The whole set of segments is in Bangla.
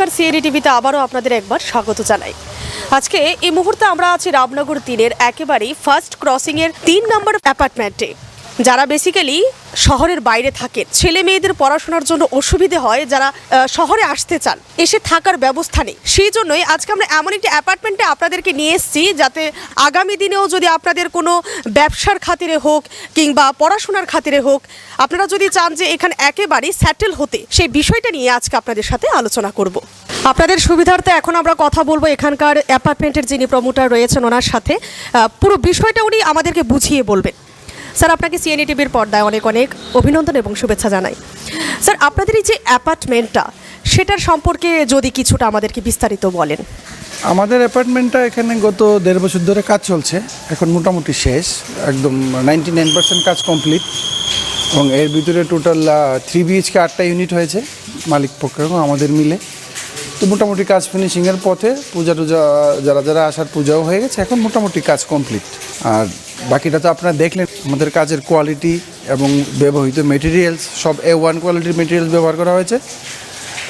নমস্কার সিএডি টিভিতে আবারও আপনাদের একবার স্বাগত জানাই। আজকে এই মুহূর্তে আমরা আছি রামনগর তিনের একেবারেই ফার্স্ট ক্রসিংয়ের তিন নম্বর অ্যাপার্টমেন্টে যারা বেসিক্যালি শহরের বাইরে থাকেন ছেলে মেয়েদের পড়াশোনার জন্য অসুবিধে হয় যারা শহরে আসতে চান, এসে থাকার ব্যবস্থা নেই। সেই জন্যই আজকে আমরা এমন একটি অ্যাপার্টমেন্টে আপনাদেরকে নিয়ে এসেছি যাতে আগামী দিনেও যদি আপনাদের কোনো ব্যবসার খাতিরে হোক কিংবা পড়াশোনার খাতিরে হোক, আপনারা যদি চান যে এখানে একেবারেই স্যাটেল হতে, সেই বিষয়টা নিয়ে আজকে আপনাদের সাথে আলোচনা করব। আপনাদের সুবিধার্থে এখন আমরা কথা বলব এখানকার অ্যাপার্টমেন্টের যিনি প্রমোটার রয়েছেন, ওনার সাথে। পুরো বিষয়টা উনি আমাদেরকে বুঝিয়ে বলবেন। স্যার, আপনাকে সিএনই টিভির পর্দায় অনেক অনেক অভিনন্দন এবং শুভেচ্ছা জানাই। স্যার, আপনাদের এই যে অ্যাপার্টমেন্টটা, সেটার সম্পর্কে যদি কিছুটা আমাদেরকে বিস্তারিত বলেন। আমাদের অ্যাপার্টমেন্টটা এখানে গত দেড় বছর ধরে কাজ চলছে। এখন মোটামুটি শেষ, একদম নাইনটি নাইন পার্সেন্ট কাজ কমপ্লিট। এবং এর ভিতরে টোটাল থ্রি বিএইচকে আটটা ইউনিট হয়েছে, মালিক পক্ষে এবং আমাদের মিলে। তো মোটামুটি কাজ ফিনিশিংয়ের পথে, পূজা টুজা, যারা যারা আসার পূজাও হয়ে গেছে, এখন মোটামুটি কাজ কমপ্লিট। আর বাকিটা তো আপনারা দেখলেন, আমাদের কাজের কোয়ালিটি এবং ব্যবহৃত মেটেরিয়ালস সব এ ওয়ান কোয়ালিটির মেটেরিয়ালস ব্যবহার করা হয়েছে।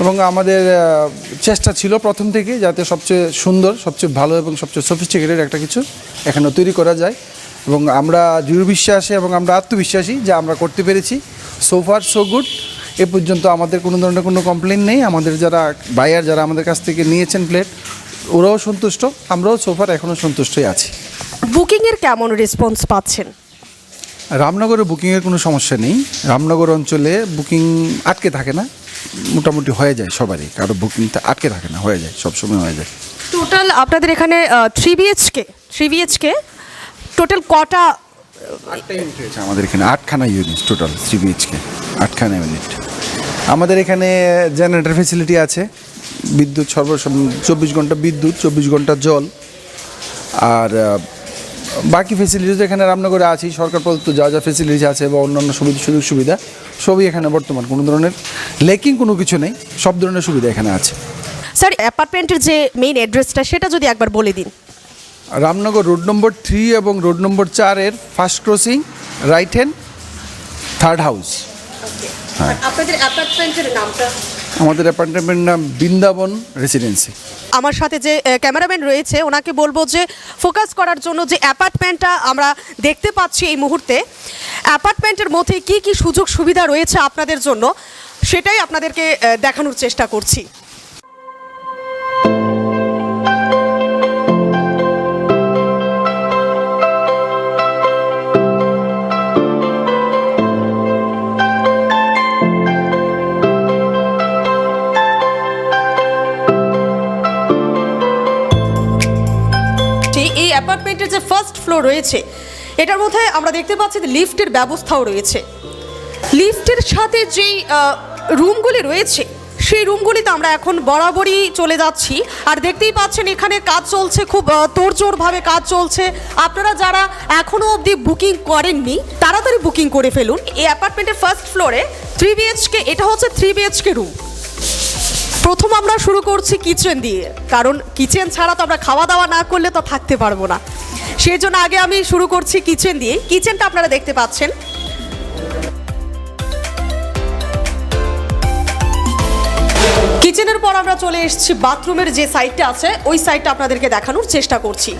এবং আমাদের চেষ্টা ছিল প্রথম থেকে যাতে সবচেয়ে সুন্দর, সবচেয়ে ভালো এবং সবচেয়ে সফিস্টিকেটেড একটা কিছু এখানে তৈরি করা যায়। এবং আমরা দৃঢ় বিশ্বাসী এবং আমরা আত্মবিশ্বাসী যে আমরা করতে পেরেছি। সো ফার সো গুড এ পর্যন্ত আমাদের কোনো ধরনের কোনো কমপ্লেন নেই। আমাদের যারা বায়ার যারা আমাদের কাছ থেকে নিয়েছেন প্লেট ওরাও সন্তুষ্ট। আমরাও সোফার এখনও সন্তুষ্টই আছি। বুকিংয়ের কেমন রেসপন্স পাচ্ছেন? রামনগরে বুকিংয়ের কোনো সমস্যা নেই। রামনগর অঞ্চলে বুকিং আটকে থাকে না। মোটামুটি হয়ে যায় সবারই। কারও বুকিংটা আটকে থাকে না হয়ে যায় সবসময় হয়ে যায়। টোটাল আপনাদের এখানে three BHK three BHK total কটা আমাদের এখানে আটখানা ইউনিট টোটাল থ্রি বিএইচকে আটখানা ইউনিট আমাদের এখানে জেনারেটর ফেসিলিটি আছে বিদ্যুৎ সর্ব চব্বিশ ঘণ্টা বিদ্যুৎ চব্বিশ ঘণ্টা জল। আর বাকি ফেসিলিটিস এখানে রামনগরে আছেই সরকার প্রদত্ত যা যা ফেসিলিটিস আছে বা অন্যান্য সুবিধা সুযোগ সুবিধা সবই এখানে বর্তমান কোনো ধরনের লেকিং কোনো কিছু নেই সব ধরনের সুবিধা এখানে আছে। স্যার অ্যাপার্টমেন্টের যে মেইন অ্যাড্রেসটা সেটা যদি একবার বলে দিন। রামনগর রোড নম্বর থ্রি এবং রোড নম্বর চারের first crossing right hand third house আপনাদের অ্যাপার্টমেন্টের নামটা? আমাদের অ্যাপার্টমেন্টের নাম বৃন্দাবন রেসিডেন্সি আমার সাথে যে ক্যামেরাম্যান রয়েছে, ওনাকে বলব যে ফোকাস করার জন্য যে অ্যাপার্টমেন্টটা আমরা দেখতে পাচ্ছি এই মুহূর্তে, অ্যাপার্টমেন্টের মধ্যে কি কি সুযোগ সুবিধা রয়েছে আপনাদের জন্য, সেটাই আপনাদেরকে দেখানোর চেষ্টা করছি। অ্যাপার্টমেন্টের যে ফার্স্ট ফ্লোর রয়েছে, এটার মধ্যে আমরা দেখতে পাচ্ছি যে লিফটের ব্যবস্থাও রয়েছে। লিফটের সাথে যেই রুমগুলি রয়েছে, সেই রুমগুলিতে আমরা এখন বরাবরই চলে যাচ্ছি। আর দেখতেই পাচ্ছেন এখানে কাজ চলছে, খুব তোড়জোড়ভাবে কাজ চলছে। আপনারা যারা এখনও অবধি বুকিং করেননি, তাড়াতাড়ি বুকিং করে ফেলুন। এই অ্যাপার্টমেন্টের ফার্স্ট ফ্লোরে থ্রি বিএইচকে এটা হচ্ছে থ্রি বিএইচকে রুম প্রথম আমরা শুরু করছি কিচেন দিয়ে। কারণ কিচেন ছাড়া তো আমরা খাওয়া দাওয়া না করলে তো থাকতে পারব না। সেই জন্য আগে আমি শুরু করছি কিচেন দিয়ে। কিচেনটা আপনারা দেখতে পাচ্ছেন। কিচেনের পর আমরা চলে এসেছি বাথরুমের যে সাইডটা আছে, ওই সাইডটা আপনাদেরকে দেখানোর চেষ্টা করছি।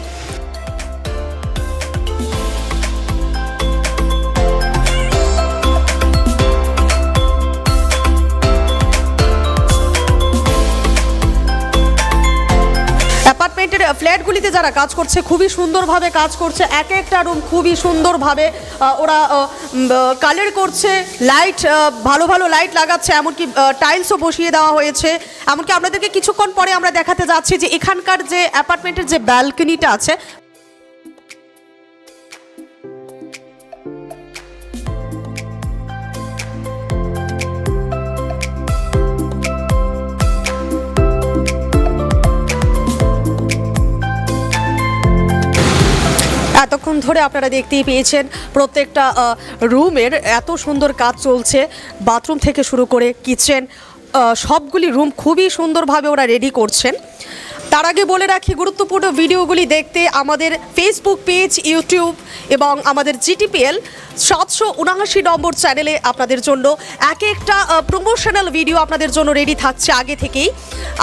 ফ্ল্যাটগুলিতে যারা কাজ করছে, খুবই সুন্দরভাবে কাজ করছে। এক একটা রুম খুবই সুন্দরভাবে ওরা কালার করছে লাইট ভালো ভালো লাইট লাগাচ্ছে, এমনকি টাইলসও বসিয়ে দেওয়া হয়েছে। এমনকি আপনাদেরকে কিছুক্ষণ পরে আমরা দেখাতে যাচ্ছি যে এখানকার যে অ্যাপার্টমেন্টের যে ব্যালকনিটা আছে এতক্ষণ ধরে আপনারা দেখতেই পেয়েছেন প্রত্যেকটা রুমের এত সুন্দর কাজ চলছে। বাথরুম থেকে শুরু করে কিচেন সবগুলি রুম খুবই সুন্দরভাবে ওরা রেডি করছেন। তার আগে বলে রাখি, গুরুত্বপূর্ণ ভিডিওগুলি দেখতে আমাদের ফেসবুক পেজ ইউটিউব এবং আমাদের জিটিপিএল সাতশো উনআশি নম্বর চ্যানেলে আপনাদের জন্য এক একটা প্রমোশনাল ভিডিও আপনাদের জন্য রেডি থাকছে আগে থেকেই।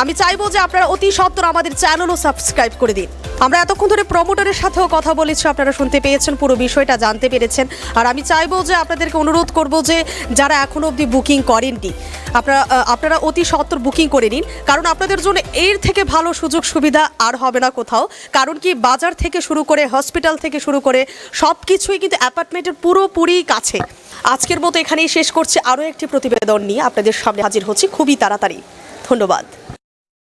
আমি চাইব যে আপনারা অতি সত্বর আমাদের চ্যানেলও সাবস্ক্রাইব করে দিন। আমরা এতক্ষণ ধরে প্রমোটারের সাথেও কথা বলেছি, আপনারা শুনতে পেয়েছেন পুরো বিষয়টা, জানতে পেরেছেন। আর আমি চাইব যে আপনাদেরকে অনুরোধ করব যে যারা এখনও অবধি বুকিং করেননি, আপনারা আপনারা অতি সত্বর বুকিং করে নিন, কারণ আপনাদের জন্য এর থেকে ভালো সুযোগ সুবিধা আর হবে না কোথাও। কারণ কি, বাজার থেকে শুরু করে হসপিটাল থেকে শুরু করে সব কিছুই কিন্তু অ্যাপার্টমেন্টের পুরোপুরি কাছে। আজকের মতো এখানেই শেষ করছি, আরও একটি প্রতিবেদন নিয়ে আপনাদের সামনে হাজির হচ্ছি। খুবই তাড়াতাড়ি। ধন্যবাদ।